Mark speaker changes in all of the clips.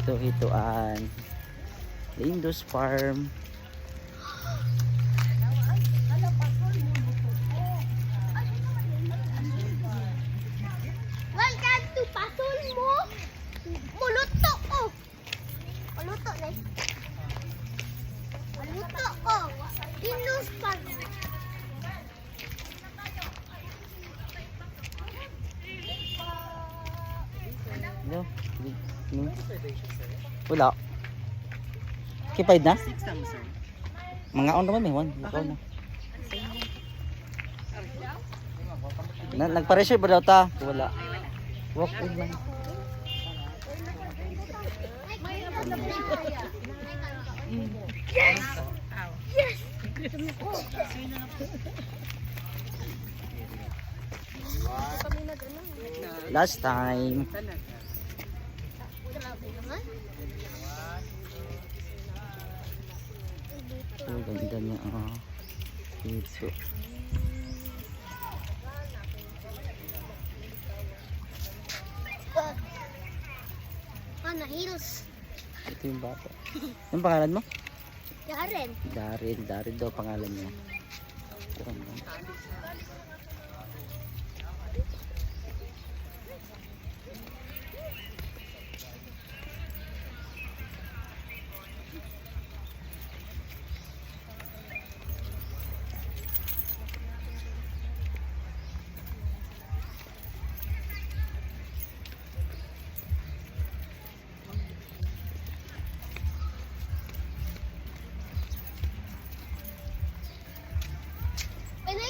Speaker 1: Ito, itoan. Lindos Farm. Ano? Ano? Wala. Kipayad na? Mga on naman may one. Ikaw na. Na, nagpa-reserve ba daw ta? Wala. Walk in lang. Last time. Oh, ganda niya. Oh. Ito.
Speaker 2: Ano, heels.
Speaker 1: Ito yung bata. Anong pangalan mo?
Speaker 2: Yaren.
Speaker 1: Darin. Darin daw pangalan niya. Ito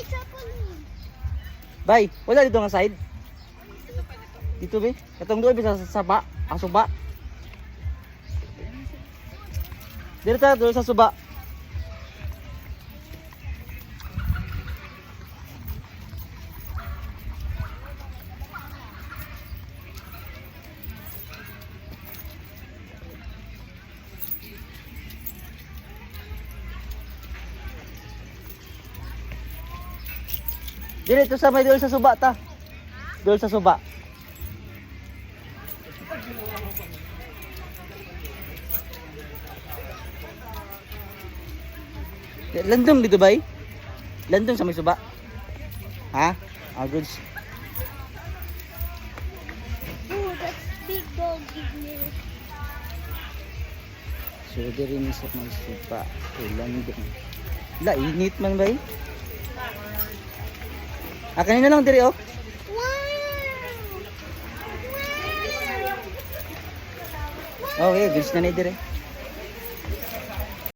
Speaker 2: sa po
Speaker 1: Bay, wala dito nga side. Dito be. Katong doon bisa sa saba, ang suba. Dito ta doon sa suba. Dito sa may doon sa suba ta. Doon sa suba. Landong dito ba? Landong sa may suba. Ha? Ah, goods.
Speaker 2: Oh, that's big doggy here.
Speaker 1: So, diri ni sa may suba. Eh, landong. La, init man ba? Ah, kanina lang diri oh.
Speaker 2: Wow!
Speaker 1: Okay, goods na ni diri.